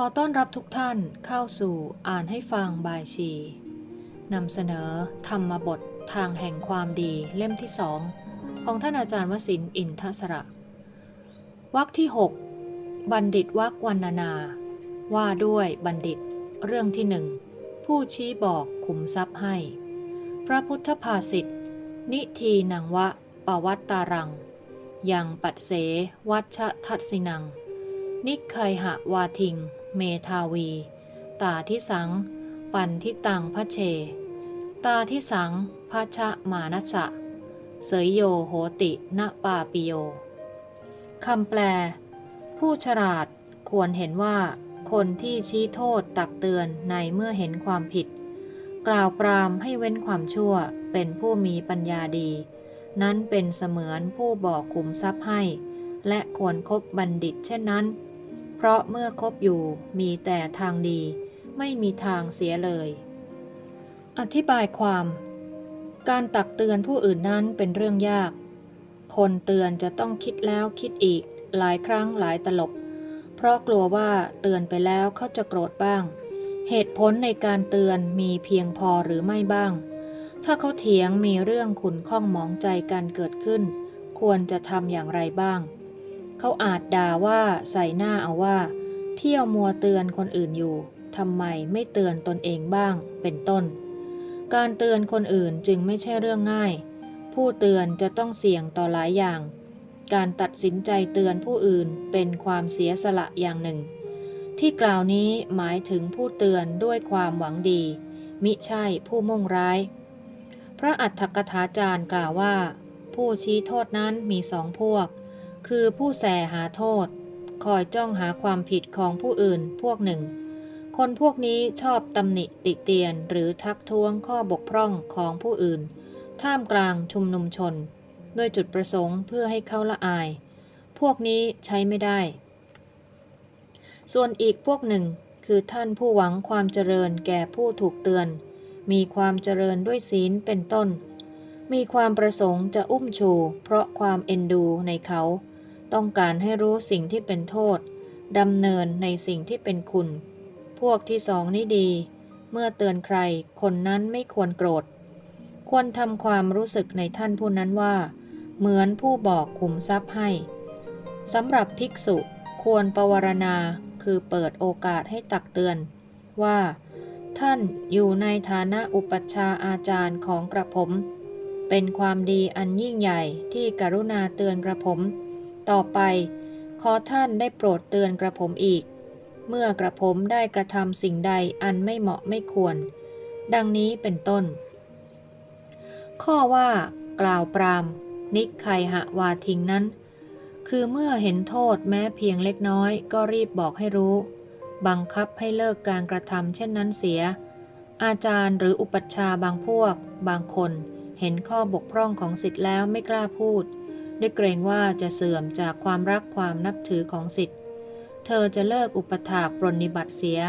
ขอต้อนรับทุกท่านเข้าสู่อ่านให้ฟังบายชีนำเสนอธรรมบททางแห่งความดีเล่มที่สองของท่านอาจารย์วสินอินทศระวรรคที่ 6 บัณฑิตวรรควรรณนา ว่าด้วยบัณฑิต เรื่องที่หนึ่งผู้ชี้บอกขุมทรัพย์ให้ พระพุทธภาษิตนิทีนังวะปวัตตารัง ยังปัดเสวัชทัศินัง นิคไคหะวาทิง เมทาวี ตาที่สัง ปันทิตังพระเช ตาที่สังพระชะมานัสสะ เสยโยโหติณปาปิโยคำแปล ผู้ฉลาดควรเห็นว่า คนที่ชี้โทษตักเตือนในเมื่อเห็นความผิด กล่าวปรามให้เว้นความชั่วเป็นผู้มีปัญญาดี นั้นเป็นเสมือนผู้บอกขุมทรัพย์ให้ และควรครบบัณฑิตเช่นนั้น เพราะเมื่อคบอยู่มีแต่ทางดี ไม่มีทางเสียเลย อธิบายความ การตักเตือนผู้อื่นนั้นเป็นเรื่องยาก คนเตือนจะต้องคิดแล้วคิดอีก หลายครั้งหลายตลบ เพราะกลัวว่าเตือนไปแล้วเขาจะโกรธบ้าง เหตุผลในการเตือนมีเพียงพอหรือไม่บ้าง ถ้าเขาเถียงมีเรื่องขุนข้องหมองใจกันเกิดขึ้น ควรจะทำอย่างไรบ้าง เขาอาจด่าว่าใส่หน้าเอาว่า เที่ยวมัวเตือนคนอื่นอยู่ทำไมไม่เตือนตนเองบ้างเป็นต้น การเตือนคนอื่นจึงไม่ใช่เรื่องง่าย ผู้เตือนจะต้องเสี่ยงต่อหลายอย่าง การตัดสินใจเตือนผู้อื่นเป็นความเสียสละอย่างหนึ่ง ที่กล่าวนี้หมายถึงผู้เตือนด้วยความหวังดี มิใช่ผู้มุ่งร้าย พระอัฏฐกถาจารย์กล่าวว่า ผู้ชี้โทษนั้นมีสองพวก คือผู้แสหาโทษ คอยจ้องหาความผิดของผู้อื่นพวกหนึ่ง คนพวกนี้ชอบตำหนิติเตียนหรือทักท้วงข้อบกพร่องของผู้อื่น ท่ามกลางชุมนุมชน ด้วยจุดประสงค์เพื่อให้เขาละอาย พวกนี้ใช้ไม่ได้ ส่วนอีกพวกหนึ่งคือท่านผู้หวังความเจริญแก่ผู้ถูกเตือน มีความเจริญด้วยศีลเป็นต้น มีความประสงค์จะอุ้มชู เพราะความเอ็นดูในเขา ต้องการให้รู้สิ่งที่เป็นโทษดำเนินในสิ่งที่เป็นคุณ พวกที่สองนี้ดี เมื่อเตือนใคร คนนั้นไม่ควรโกรธ ควรทำความรู้สึกในท่านผู้นั้นว่า เหมือนผู้บอกขุมทรัพย์ให้สำหรับภิกษุควรปวารณาคือเปิดโอกาสให้ตักเตือน ว่า ท่านอยู่ในฐานะอุปัชฌาย์อาจารย์ของกระผม เป็นความดีอันยิ่งใหญ่ที่กรุณาเตือนกระผม ต่อไปขอท่านได้โปรดเตือนกระผมอีก เมื่อกระผมได้กระทำสิ่งใดอันไม่เหมาะไม่ควร ดังนี้เป็นต้น ข้อว่ากล่าวปราม นิกไคหะวาทิงนั้น คือเมื่อเห็นโทษแม้เพียงเล็กน้อยก็รีบบอกให้รู้ บังคับให้เลิกการกระทำเช่นนั้นเสีย อาจารย์หรืออุปัชฌาย์บางพวก บางคน เห็นข้อบกพร่องของสิทธิ์แล้วไม่กล้าพูด ด้วยเกรงว่าจะเสื่อมจากความรักความนับถือของสิทธิ์ เธอจะเลิกอุปถากปรนิบัติเสีย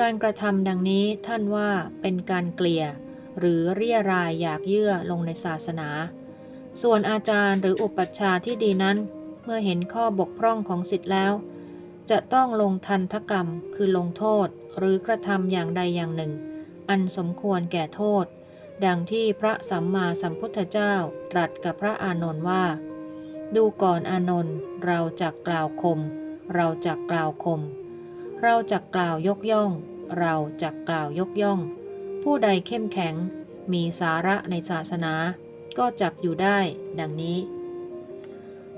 การกระทำดังนี้ท่านว่าเป็นการเกลี่ย หรือเรียรายอยากเยื่อลงในศาสนา ส่วนอาจารย์หรืออุปัชฌาย์ที่ดีนั้น เมื่อเห็นข้อบกพร่องของสิทธิ์แล้ว จะต้องลงทันทกรรมคือลงโทษหรือกระทำอย่างใดอย่างหนึ่ง อันสมควรแก่โทษ ดังที่พระสัมมาสัมพุทธเจ้าตรัสกับพระอานนท์ว่า ดูก่อนอานนท์เราจักกล่าวคม เราจักกล่าวคม เราจักกล่าวยกย่อง เราจักกล่าวยกย่อง ผู้ใดเข้มแข็งมีสาระในศาสนา ก็จักอยู่ได้ ดังนี้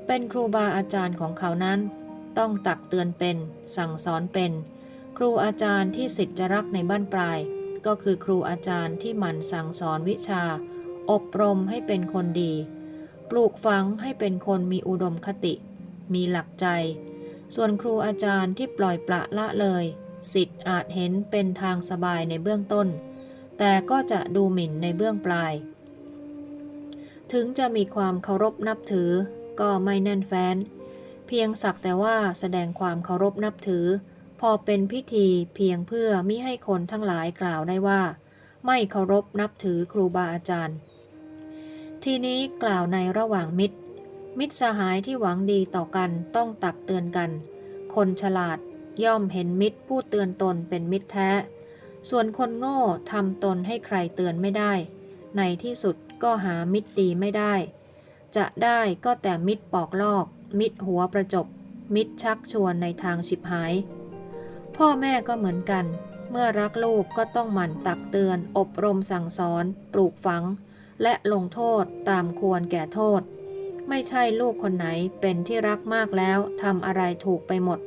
เป็นครูบาอาจารย์ของเขานั้น ต้องตักเตือนเป็นสั่งสอนเป็น ครูอาจารย์ที่สิทธิ์จะรักในบ้านปลาย ก็คือครูอาจารย์ที่หมั่นสั่งสอนวิชา อบรมให้เป็นคนดี ปลูกฝังให้เป็นคนมีอุดมคติ มีหลักใจ ส่วนครูอาจารย์ที่ปล่อยปละละเลยสิทธิ์อาจเห็นเป็นทางสบายในเบื้องต้น แต่ก็จะดูหมิ่นในเบื้องปลาย ถึงจะมีความเคารพนับถือ ก็ไม่แน่นแฟ้น เพียงสักแต่ว่าแสดงความเคารพนับถือ พอเป็นพิธีเพียงเพื่อมิให้คนทั้งหลายกล่าวได้ว่า ไม่เคารพนับถือครูบาอาจารย์ ทีนี้กล่าวในระหว่างมิตร มิตรสหายที่หวังดีต่อกันต้องตักเตือนกัน คนฉลาดย่อมเห็นมิตรผู้เตือนตนเป็นมิตรแท้ ส่วนคนโง่ทำตนให้ใครเตือนไม่ได้ ในที่สุดก็หามิตรดีไม่ได้ จะได้ก็แต่มิตรปอกลอก มิตรหัวประจบ มิตรชักชวนในทางฉิบหาย พ่อแม่ก็เหมือนกัน เมื่อรักลูกก็ต้องหมั่นตักเตือน อบรมสั่งสอน ปลูกฝัง และลงโทษตามควรแก่โทษ ไม่ใช่ลูกคนไหนเป็นที่รักมากแล้วทำอะไรถูกไปหมด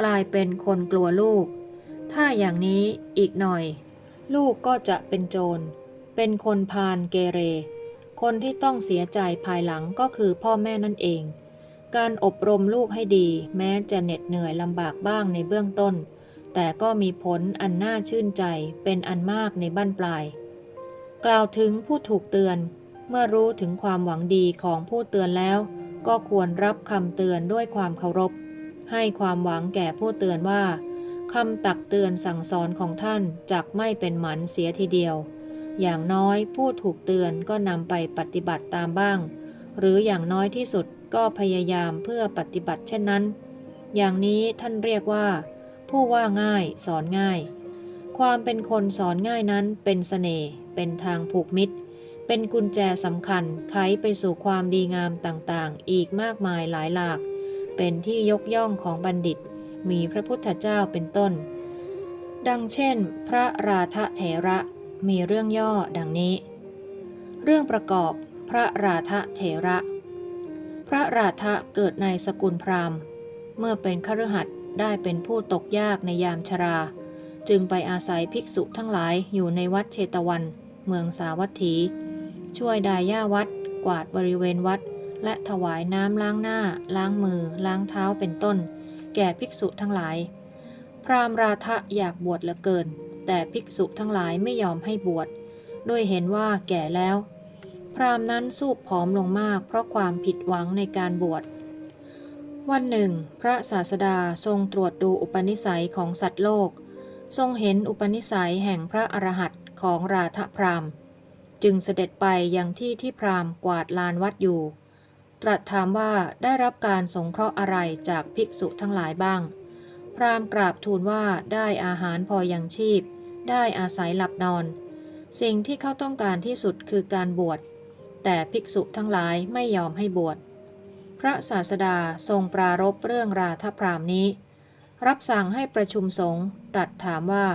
กลายเป็นคนกลัวลูก ถ้าอย่างนี้อีกหน่อย ลูกก็จะเป็นโจร เป็นคนพาลเกเร คนที่ต้องเสียใจภายหลังก็คือพ่อแม่นั่นเองการอบรมลูกให้ดี แม้จะเหน็ดเหนื่อยลำบากบ้างในเบื้องต้น แต่ก็มีผลอันน่าชื่นใจเป็นอันมากในบั้นปลาย กล่าวถึงผู้ถูกเตือน เมื่อรู้ถึงความหวังดีของผู้เตือนแล้ว ก็ควรรับคำเตือนด้วยความเคารพ ให้ความหวังแก่ผู้เตือนว่าคำตักเตือนสั่งสอนของท่านจักไม่เป็นหมันเสียทีเดียว อย่างน้อยผู้ถูกเตือนก็นำไปปฏิบัติตามบ้าง หรืออย่างน้อยที่สุดก็พยายามเพื่อปฏิบัติเช่นนั้น อย่างนี้ท่านเรียกว่า ผู้ว่าง่าย สอนง่าย ความเป็นคนสอนง่ายนั้นเป็นเสน่ห์เป็นทางผูกมิตร เป็นกุญแจสำคัญไขไปสู่ความดีงามต่างๆ อีกมากมายหลายหลาก เป็นที่ยกย่องของบัณฑิต มีพระพุทธเจ้าเป็นต้น ดังเช่น พระราธเถระมีเรื่องย่อดังนี้ เรื่องประกอบพระราธเถระ พระราธะเกิดในสกุลพราหมณ์ เมื่อเป็นคฤหัสถ์ ได้เป็นผู้ตกยากในยามชรา จึงไปอาศัยภิกษุทั้งหลายอยู่ในวัดเชตวัน เมืองสาวัตถี ช่วยดายย่าวัด กวาดบริเวณวัด และถวายน้ำล้างหน้า ล้างมือ ล้างเท้าเป็นต้น แก่ภิกษุทั้งหลาย พราหมณ์ราธะอยากบวชเหลือเกิน แต่ภิกษุทั้งหลายไม่ยอมให้บวชด้วยเห็นว่าแก่แล้ว พราหมณ์นั้นสูบผอมลงมากเพราะความผิดหวังในการบวช วันหนึ่ง พระศาสดาทรงตรวจดูอุปนิสัยของสัตว์โลก ทรงเห็นอุปนิสัยแห่งพระอรหันต์ของราธพรามจึงเสด็จไปยังที่ที่พรามกวาดลานวัดอยู่ ตรัสถามว่าได้รับการสงเคราะห์อะไรจากภิกษุทั้งหลายบ้าง พรามกราบทูลว่าได้อาหารพอยังชีพ ได้อาศัยหลับนอน สิ่งที่เขาต้องการที่สุดคือการบวช แต่ภิกษุทั้งหลายไม่ยอมให้บวช พระศาสดาทรงปรารบเรื่องราธพรามนี้ รับสั่งให้ประชุมสงฆ์ตรัสถามว่า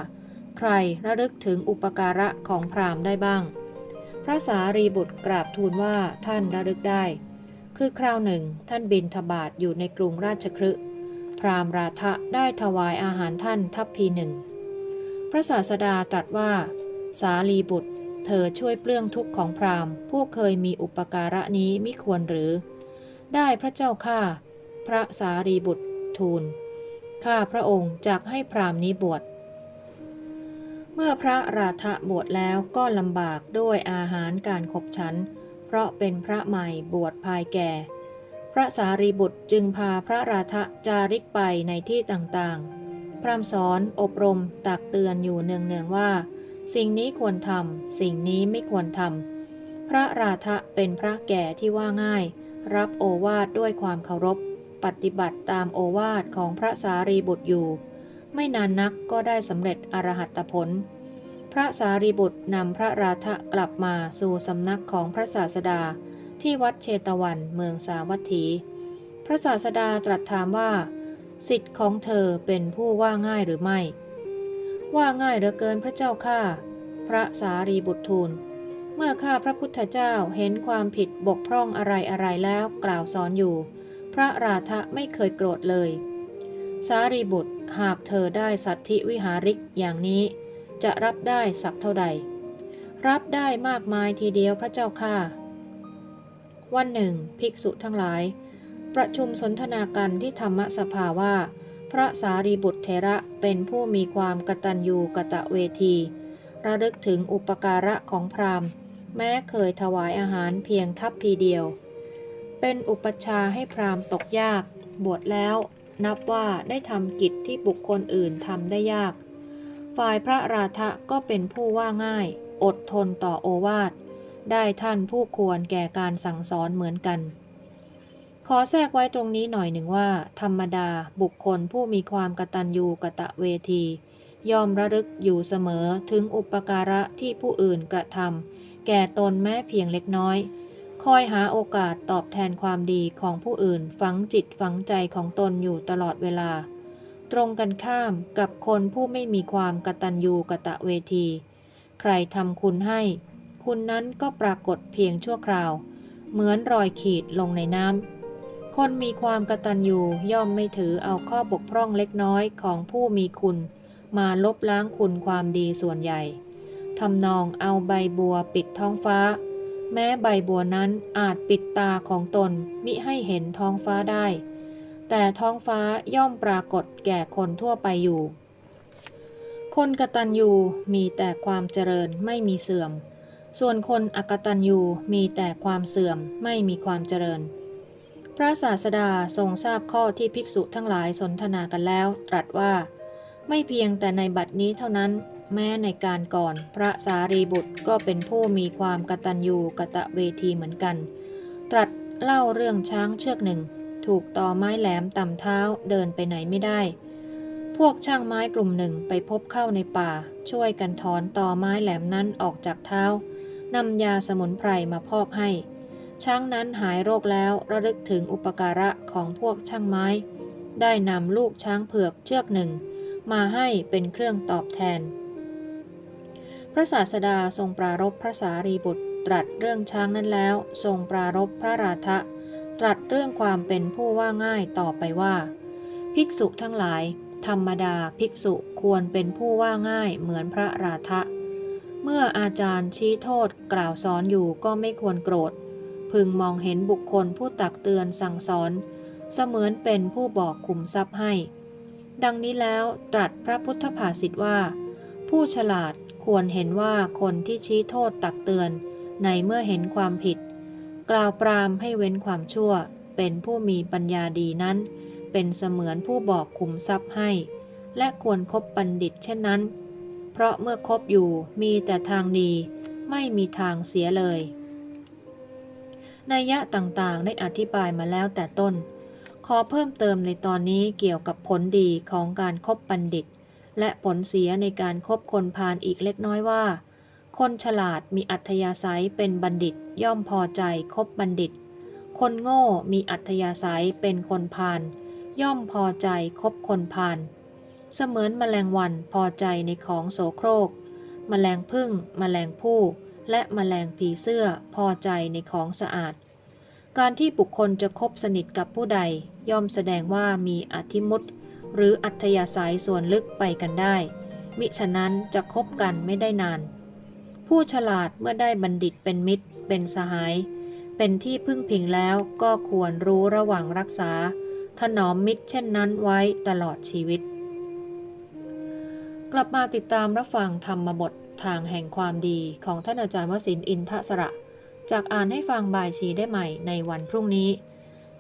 ใครระลึกถึงอุปการะของพราหมได้บ้าง พระสารีบุตรกราบทูลว่าท่านระลึกได้ คือคราวหนึ่ง ท่านบินทบาทอยู่ในกรุงราชคฤห์พราหมราธะได้ถวายอาหารท่านทัพพีหนึ่ง พระศาสดาตรัสว่า สาลีบุตร เธอช่วยเปลื้องทุกข์ของพราหมผู้เคยมีอุปการะนี้มิควรหรือ ได้พระเจ้าข้าพระสารีบุตรทูลข้าพระองค์จักให้พราหมณ์นี้บวชเมื่อพระราธะบวชแล้วก็ลำบากด้วยอาหารการขบฉัน เพราะเป็นพระใหม่บวชภายแก่ พระสารีบุตรจึงพาพระราธะจาริกไปในที่ต่างๆ พร่ำสอนอบรมตักเตือนอยู่เนืองๆว่า สิ่งนี้ควรทำสิ่งนี้ไม่ควรทำพระราธะเป็นพระแก่ที่ว่าง่าย รับโอวาทด้วยความเคารพ ปฏิบัติตามโอวาทของพระสารีบุตรอยู่ ไม่นานนักก็ได้สำเร็จอรหัตผล พระสารีบุตรนำพระราธะกลับมาสู่สำนักของพระศาสดาที่วัดเชตวันเมืองสาวัตถี พระศาสดาตรัสถามว่า สิทธิ์ของเธอเป็นผู้ว่าง่ายหรือไม่ ว่าง่ายเหลือเกินพระเจ้าข้าพระสารีบุตรทูล มื่อข้าพระพุทธเจ้าเห็นความผิดบกพร่องอะไรอะไรแล้วกล่าวสอนอยู่ พระราธะไม่เคยโกรธเลย สารีบุตรหากเธอได้สัตธิวิหาริกอย่างนี้ จะรับได้สักเท่าใด รับได้มากมายทีเดียวพระเจ้าข้าวันหนึ่ง ภิกษุทั้งหลาย ประชุมสนทนากันที่ธรรมสภาว่า พระสารีบุตรเทระเป็นผู้มีความกตัญญูกะตะเวที ระลึกถึงอุปการะของพราหมณ์ แม้เคยถวายอาหารเพียงทัพพีเดียว เป็นอุปชาให้พราหมณ์ตกยาก บวชแล้วนับว่าได้ทำกิจที่บุคคลอื่นทำได้ยาก ฝ่ายพระราธะก็เป็นผู้ว่าง่าย อดทนต่อโอวาท ได้ท่านผู้ควรแก่การสั่งสอนเหมือนกัน ขอแทรกไว้ตรงนี้หน่อยหนึ่งว่า ธรรมดาบุคคลผู้มีความกตัญญูกะตะเวที ยอมระลึกอยู่เสมอถึงอุปการะที่ผู้อื่นกระทำ แก่ตนแม้เพียงเล็กน้อย คอยหาโอกาสตอบแทนความดีของผู้อื่นฝังจิตฝังใจของตนอยู่ตลอดเวลา ตรงกันข้ามกับคนผู้ไม่มีความกตัญญูกะตะเวที ใครทำคุณให้ คุณนั้นก็ปรากฏเพียงชั่วคราว เหมือนรอยขีดลงในน้ำคนมีความกตัญญูย่อมไม่ถือเอาข้อบกพร่องเล็กน้อยของผู้มีคุณ มาลบล้างคุณความดีส่วนใหญ่ ทำนองเอาใบบัวปิดท้องฟ้า แม้ใบบัวนั้นอาจปิดตาของตนมิให้เห็นท้องฟ้าได้ แต่ท้องฟ้าย่อมปรากฏแก่คนทั่วไปอยู่ คนกตัญญูมีแต่ความเจริญไม่มีเสื่อม ส่วนคนอกตัญญูมีแต่ความเสื่อมไม่มีความเจริญ พระศาสดาทรงทราบข้อที่ภิกษุทั้งหลายสนทนากันแล้ว ตรัสว่า ไม่เพียงแต่ในบัดนี้เท่านั้น แม้ในการก่อนพระสารีบุตรก็เป็นผู้มีความกตัญญูกะตะเวทีเหมือนกัน ตรัสเล่าเรื่องช้างเชือกหนึ่ง ถูกต่อไม้แหลมต่ำเท้าเดินไปไหนไม่ได้ พวกช่างไม้กลุ่มหนึ่งไปพบเข้าในป่า ช่วยกันถอนต่อไม้แหลมนั้นออกจากเท้านำยาสมุนไพรมาพอกให้ ช้างนั้นหายโรคแล้วระลึกถึงอุปการะของพวกช่างไม้ ได้นำลูกช้างเผือกเชือกหนึ่ง มาให้เป็นเครื่องตอบแทน พระศาสดาทรงปรารบพระสารีบุตร ตรัสเรื่องช้างนั้นแล้ว ทรงปรารบพระราธะตรัสเรื่องความเป็นผู้ว่าง่ายต่อไปว่า ภิกษุทั้งหลาย ธรรมดาภิกษุควรเป็นผู้ว่าง่ายเหมือนพระราธะเมื่ออาจารย์ชี้โทษกล่าวสอนอยู่ก็ไม่ควรโกรธ พึงมองเห็นบุคคลผู้ตักเตือนสั่งสอน เสมือนเป็นผู้บอกขุมทรัพย์ให้ ดังนี้แล้วตรัสพระพุทธภาษิตว่า ผู้ฉลาด ควรเห็นว่าคนที่ชี้โทษตักเตือน ในเมื่อเห็นความผิด กล่าวปรามให้เว้นความชั่ว เป็นผู้มีปัญญาดีนั้น เป็นเสมือนผู้บอกขุมทรัพย์ให้ และควรครบบัณฑิตเช่นนั้น เพราะเมื่อคบอยู่มีแต่ทางดี ไม่มีทางเสียเลยนัยยะต่างๆ ได้อธิบายมาแล้วแต่ต้น ขอเพิ่มเติมในตอนนี้เกี่ยวกับผลดีของการครบบัณฑิต และผลเสียในการครบคนพาลอีกเล็กน้อยว่า คนฉลาดมีอัธยาศัยเป็นบัณฑิตย่อมพอใจคบบัณฑิต คนโง่มีอัธยาศัยเป็นคนพาลย่อมพอใจคบคนพาลเสมือนแมลงวันพอใจในของโสโครก แมลงพึ่ง แมลงผู้ และแมลงผีเสื้อพอใจในของสะอาด การที่บุคคลจะคบสนิทกับผู้ใด ย่อมแสดงว่ามีอธิมุต หรืออัธยาศัยส่วนลึกไปกันได้ มิฉะนั้นจะคบกันไม่ได้นาน ผู้ฉลาดเมื่อได้บัณฑิตเป็นมิตร เป็นสหาย เป็นที่พึ่งพิงแล้วก็ควรรู้ระหว่างรักษา ถนอมมิตรเช่นนั้นไว้ตลอดชีวิต กลับมาติดตามรับฟังธรรมบททางแห่งความดีของท่านอาจารย์วสินอินทสระ จากอ่านให้ฟังบายชีได้ใหม่ในวันพรุ่งนี้